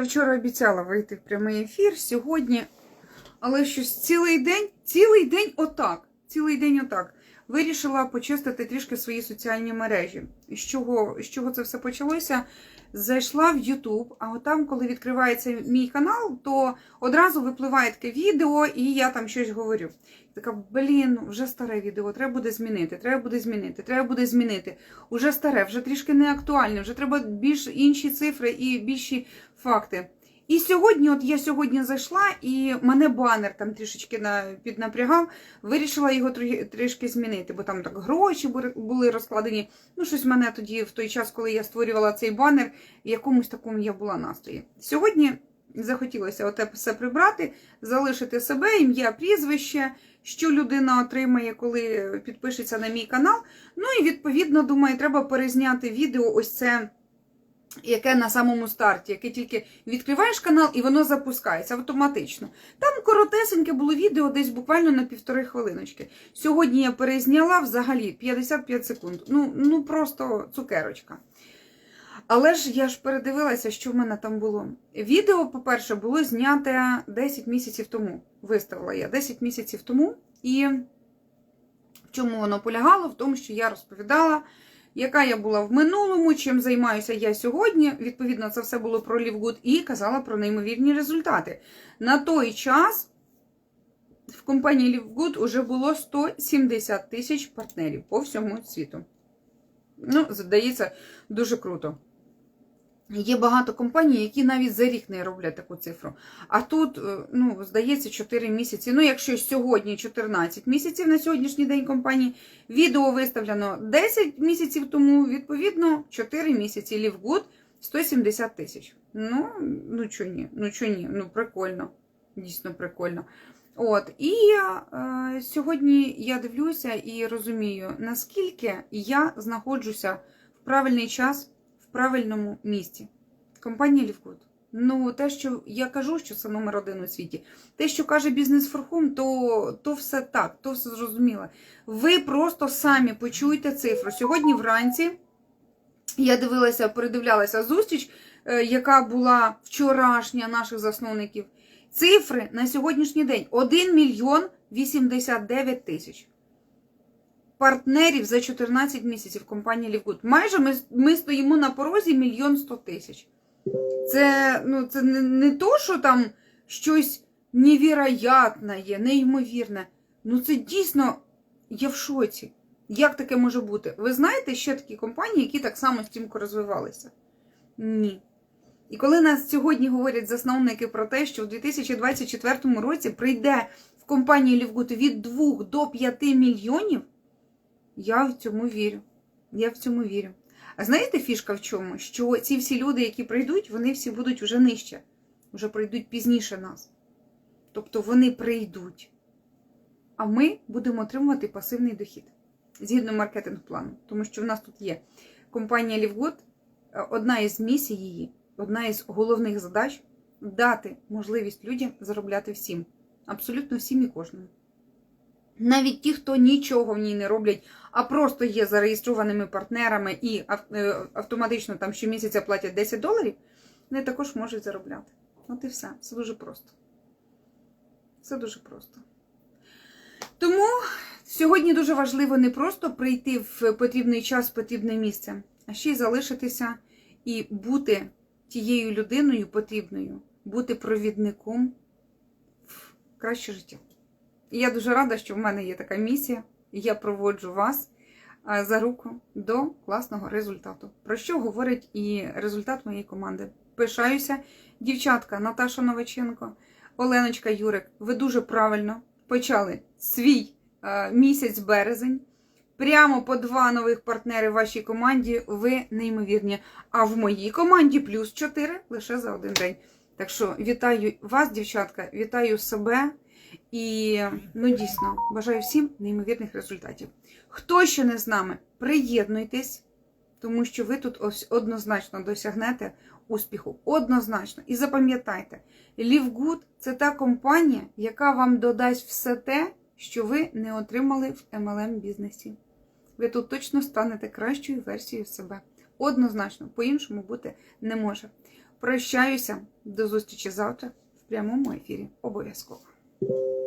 Я вчора обіцяла вийти в прямий ефір сьогодні, але щось цілий день, цілий день отак. Цілий день отак. Вирішила почистити трішки свої соціальні мережі. З чого, з чого це все почалося? Зайшла в YouTube, а там, коли відкривається мій канал, то одразу випливає таке відео, і я там щось говорю. Така, блін, вже старе відео, треба буде змінити, треба буде змінити, треба буде змінити. Уже старе, вже трішки не актуальне, вже треба більш інші цифри і більші факти. І сьогодні, от я сьогодні зайшла, і мене банер там трішечки на, піднапрягав, вирішила його трішки змінити, бо там так гроші були- розкладені. Ну, щось мене тоді, в той час, коли я створювала цей банер, якомусь такому я була настрої. Сьогодні захотілося оте все прибрати, залишити себе, ім'я, прізвище, що людина отримає, коли підпишеться на мій канал. Ну і відповідно, думаю, треба перезняти відео ось це. Яке на самому старті, яке тільки відкриваєш канал і воно запускається автоматично. Там коротесеньке було відео десь буквально на півтори хвилиночки. Сьогодні я перезняла взагалі 55 секунд. Ну, ну просто цукерочка. Але ж я ж передивилася, що в мене там було. Відео, по-перше, було зняте 10 місяців тому. Виставила я 10 місяців тому. І в чому воно полягало? В тому, що я розповідала, яка я була в минулому, чим займаюся я сьогодні. Відповідно, це все було про Лівгуд і казала про неймовірні результати. На той час в компанії Лівгуд вже було 170 тисяч партнерів по всьому світу. Ну, здається, дуже круто. Є багато компаній, які навіть за рік не роблять таку цифру. А тут, е, ну, здається, 4 місяці. Ну, якщо сьогодні 14 місяців на сьогоднішній день компанії, відео виставлено 10 місяців тому, відповідно, 4 місяці Лівгуд 170 тисяч. Ну, ну чого ні, ну чого ні, ну прикольно, дійсно прикольно. От, і е, сьогодні я дивлюся і розумію, наскільки я знаходжуся в правильний час правильному місці. Компанія Лівгуд. Ну, те, що я кажу, що це номер один у світі. Те, що каже бізнес форхум, то, то все так, то все зрозуміло. Ви просто самі почуєте цифру. Сьогодні вранці я дивилася, передивлялася зустріч, е, яка була вчорашня наших засновників. Цифри на сьогоднішній день 1 мільйон 89 тисяч. Партнерів за 14 місяців компанії Лівгуд. Майже ми, ми стоїмо на порозі мільйон 100 тисяч. Це, ну, це не, не то, що там щось невіроятне є, неймовірне. Ну це дійсно я в шоці. Як таке може бути? Ви знаєте ще такі компанії, які так само стрімко розвивалися? Ні. І коли нас сьогодні говорять засновники про те, що в 2024 році прийде в компанії Лівгуд від 2 до 5 мільйонів, я в цьому вірю. Я в цьому вірю. А знаєте фішка в чому? Що ці всі люди, які прийдуть, вони всі будуть вже нижче, вже прийдуть пізніше нас. Тобто вони прийдуть. А ми будемо отримувати пасивний дохід згідно маркетинг-плану. Тому що в нас тут є компанія Лівгуд, одна із місій її, одна із головних задач дати можливість людям заробляти всім. Абсолютно всім і кожному. Навіть ті, хто нічого в ній не роблять, а просто є зареєстрованими партнерами і е, автоматично там щомісяця платять 10 доларів, вони також можуть заробляти. От і все. Все дуже просто. Все дуже просто. Тому сьогодні дуже важливо не просто прийти в потрібний час, в потрібне місце, а ще й залишитися і бути тією людиною потрібною, бути провідником в краще життя. Я дуже рада, що в мене є така місія, я проводжу вас за руку до класного результату. Про що говорить і результат моєї команди. Пишаюся, дівчатка Наташа Новаченко, Оленочка Юрик. Ви дуже правильно почали свій е, місяць березень. Прямо по два нових партнери в вашій команді. Ви неймовірні. А в моїй команді плюс 4 лише за один день. Так що вітаю вас, дівчатка, вітаю себе. І ну дійсно бажаю всім неймовірних результатів. Хто ще не з нами, приєднуйтесь, тому що ви тут однозначно досягнете успіху. Однозначно. І запам'ятайте, Лівгуд це та компанія, яка вам додасть все те, що ви не отримали в MLM бізнесі. Ви тут точно станете кращою версією себе. Однозначно, по-іншому бути не може. прощаюся. До зустрічі завтра в прямому ефірі. Обов'язково. Música